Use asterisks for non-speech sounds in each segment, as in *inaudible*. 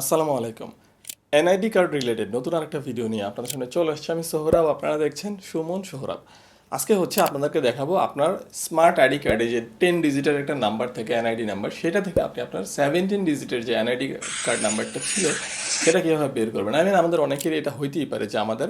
আসসালামু আলাইকুম। NID card related নতুন আরেকটা ভিডিও নিয়ে আপনাদের সামনে চলে এসেছি আমি সোহরাব, আপনারা দেখছেন সুমন সোহরাব। আজকে হচ্ছে আপনাদেরকে দেখাবো আপনার স্মার্ট আইডি কার্ডে যে টেন ডিজিটের একটা নাম্বার থেকে এনআইডি নাম্বার, সেটা থেকে আপনি আপনার সেভেন্টিন ডিজিটের যে এনআইডি কার্ড নাম্বারটা ছিল, সেটা কীভাবে বের করবেন? আই মিন আমাদের অনেকেরই এটা হইতেই পারে যে আমাদের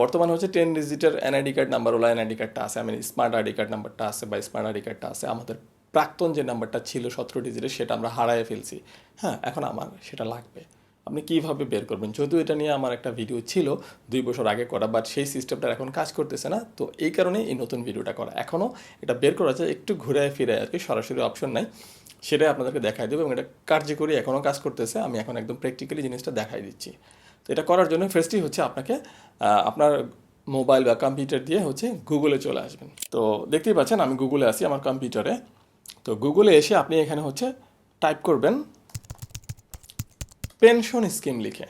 বর্তমানে হচ্ছে টেন ডিজিটের এনআইডি কার্ড নাম্বার ওলা এনআইডি কার্ডটা আছে আমি স্মার্ট আইডি কার্ড নাম্বারটা আছে বা স্মার্ট আইডি কার্ডটা আছে, আমাদের প্রাক্তন যে নাম্বারটা ছিল সতেরো ডিজিটের সেটা আমরা হারায় ফেলছি। হ্যাঁ এখন আমার সেটা লাগবে। আপনি কীভাবে বের করবেন? যদিও এটা নিয়ে আমার একটা ভিডিও ছিল দুই বছর আগে করা বাট সেই সিস্টেমটা এখন কাজ করতেছে না। তো এই কারণেই এই নতুন ভিডিওটা করা। এখনও এটা বের করা যায়, একটু ঘুরে ফিরে আর কি, সরাসরি অপশন নাই। সেটাই আপনাদেরকে দেখাই দেবো এবং এটা কার্যকরী এখনও কাজ করতেছে। আমি এখন একদম প্র্যাকটিক্যালি জিনিসটা দেখাই দিচ্ছি। তো এটা করার জন্য ফার্স্টই হচ্ছে আপনাকে আপনার মোবাইল বা কম্পিউটার দিয়ে হচ্ছে গুগলে চলে আসবেন। তো দেখতেই পাচ্ছেন, আমি গুগলে আছি, আমার কম্পিউটারে তো গুগলে এসে আপনি এখানে হচ্ছে টাইপ করবেন পেনশন স্কিম লিখে।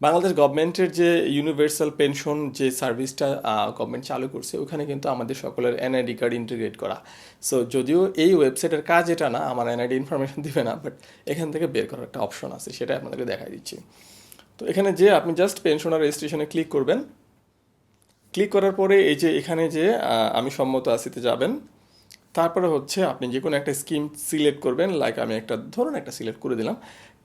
বাংলাদেশ গভর্নমেন্টের যে ইউনিভার্সাল পেনশন যে সার্ভিসটা গভর্নমেন্ট চালু করছে, ওখানে কিন্তু আমাদের সকলের এনআইডি কার্ড ইন্টিগ্রেট করা। সো যদিও এই ওয়েবসাইটের কাজ এটা না, আমার এনআইডি ইনফরমেশন *laughs* দিবে না বাট এখান থেকে বের করার একটা অপশন আছে সেটা আপনাদেরকে দেখাই দিচ্ছি। তো এখানে যে আপনি জাস্ট পেনশনার রেজিস্ট্রেশনে ক্লিক করবেন ক্লিক করার পরে এই যে এখানে যে আমি সম্মত আসিতে যাবেন। তারপরে হচ্ছে আপনি যে কোনো একটা স্কিম সিলেক্ট করবেন লাইক আমি একটা, ধরুন একটা সিলেক্ট করে দিলাম।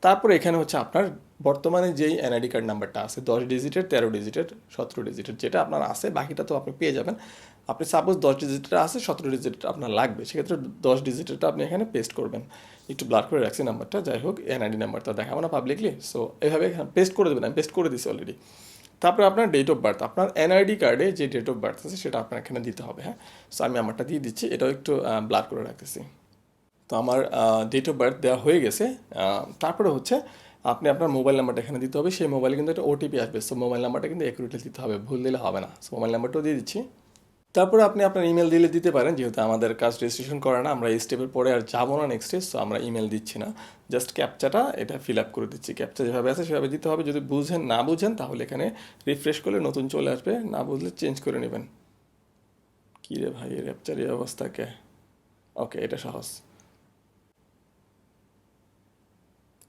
তারপরে এখানে হচ্ছে আপনার বর্তমানে যেই এনআইডি কার্ড নাম্বারটা আছে, দশ ডিজিটের তেরো ডিজিটের সতেরো ডিজিটের যেটা আপনার আছে, বাকিটা তো আপনি পেয়ে যাবেন। আপনি সাপোজ দশ ডিজিটের আছে, সতেরো ডিজিটের আপনার লাগবে, সেক্ষেত্রে দশ ডিজিটেরটা আপনি এখানে পেস্ট করবেন। একটু ব্লার করে রাখছি নাম্বারটা যাই হোক এনআইডি নাম্বারটা দেখাবো না পাবলিকলি সো এভাবে পেস্ট করে দেবেন, আমি পেস্ট করে দিছি অলরেডি তারপরে আপনার ডেট অফ বার্থ আপনার এনআইডি কার্ডে যে ডেট অফ বার্থ আছে সেটা আপনার এখানে দিতে হবে হ্যাঁ? সো আমি আমারটা দিয়ে দিচ্ছি, এটাও একটু ব্লার করে রাখতেছি। তো আমার ডেট অফ বার্থ দেওয়া হয়ে গেছে তারপরে হচ্ছে আপনি আপনার মোবাইল নাম্বারটা এখানে দিতে হবে, সেই মোবাইলে কিন্তু একটা ওটিপি আসবে। সো মোবাইল নাম্বারটা কিন্তু একুরেটলি দিতে হবে, ভুল দিলে হবে না। সো মোবাইল নাম্বারটাও দিয়ে দিচ্ছি। তারপরে আপনি আপনার ইমেল দিলে দিতে পারেন, যেহেতু আমাদের কাজ রেজিস্ট্রেশন করে না, আমরা এই স্টেপের পরে আর যাব না নেক্সট স্টেজ সো আমরা ইমেল দিচ্ছি না। জাস্ট ক্যাপচাটা এটা ফিল আপ করে দিচ্ছি। ক্যাপচা যেভাবে আছে সেভাবে দিতে হবে। যদি বুঝেন, না বুঝেন, তাহলে এখানে রিফ্রেশ করলে নতুন চলে আসবে। না বুঝলে চেঞ্জ করে নেবেন। কী রে ভাই এর ক্যাপচার এই অবস্থাকে ওকে এটা সহজ।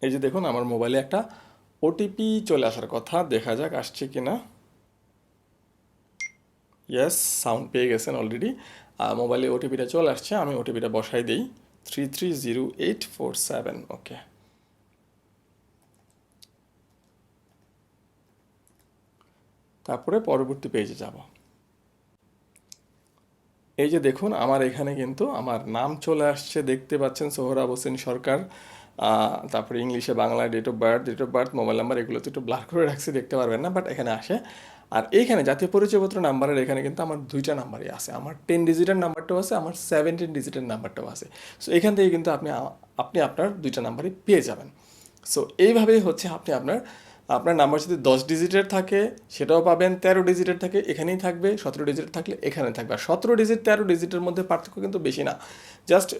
এই যে দেখুন, আমার মোবাইলে একটা ওটিপি চলে আসার কথা। দেখা যাক, আসছে কি না ইয়েস সাউন্ড পেয়ে গেছেন অলরেডি মোবাইলে ওটিপিটা চলে আসছে, আমি ওটিপিটা বসাই দিই। Three three zero eight four seven okay তারপরে পরবর্তী পেজে যাব। এই যে দেখুন, আমার এখানে কিন্তু আমার নাম চলে আসছে, দেখতে পাচ্ছেন সোহরাব হোসেন সরকার। তারপরে ইংলিশে Bangla date of birth date of birth mobile number এগুলো তো একটু ব্লার করে রাখছি, দেখতে পারবেন না বাট এখানে আসে। আর এইখানে জাতীয় পরিচয়পত্র নাম্বারের এখানে কিন্তু আমার দুইটা নাম্বারই আছে। আমার টেন ডিজিটের নাম্বারটাও আছে, আমার সেভেন্টিন ডিজিটের নাম্বারটাও আছে। সো এখান থেকে কিন্তু আপনি আপনি আপনার দুইটা নাম্বারই পেয়ে যাবেন। সো এইভাবেই হচ্ছে আপনি আপনার আপনার নাম্বার যদি দশ ডিজিটের থাকে, সেটাও পাবেন, তেরো ডিজিটের থাকে, এখানেই থাকবে, সতেরো ডিজিটের থাকলে এখানে থাকবে। আর সতেরো ডিজিট, তেরো ডিজিটের মধ্যে পার্থক্য কিন্তু বেশি না। জাস্ট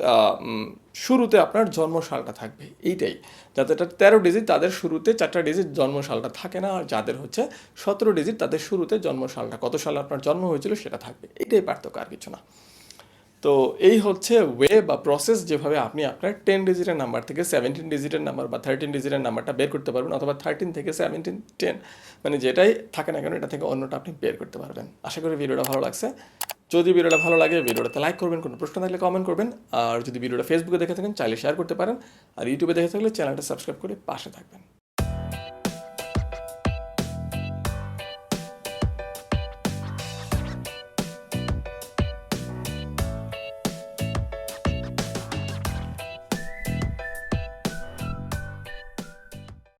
শুরুতে আপনার জন্মসালটা থাকবে, এইটাই। যাদের তেরো ডিজিট, তাদের শুরুতে চারটা ডিজিট জন্মসালটা থাকে না, আর যাদের হচ্ছে সতেরো ডিজিট, তাদের শুরুতে জন্মসালটা, কত সালে আপনার জন্ম হয়েছিল সেটা থাকবে এটাই পার্থক্য, আর কিছু না। তো এই হচ্ছে ওয়ে বা প্রসেস যেভাবে আপনি আপনার টেন ডিজিটের নাম্বার থেকে সেভেন্টিন ডিজিটের নাম্বার বা থার্টিন ডিজিটের নাম্বারটা বের করতে পারবেন অথবা থার্টিন থেকে সেভেন্টিন টেন মানে যেটাই থাকে না কেন এটা থেকে অন্যটা আপনি বের করতে পারবেন। আশা করি ভিডিওটা ভালো লাগছে। যদি ভিডিওটা ভালো লাগে ভিডিওটাতে লাইক করবেন, কোনো প্রশ্ন থাকলে কমেন্ট করবেন। আর যদি ভিডিওটা ফেসবুকে দেখে থাকেন, চাইলে শেয়ার করতে পারেন। আর ইউটিউবে দেখে থাকলে চ্যানেলটা সাবস্ক্রাইব করে পাশে থাকবেন।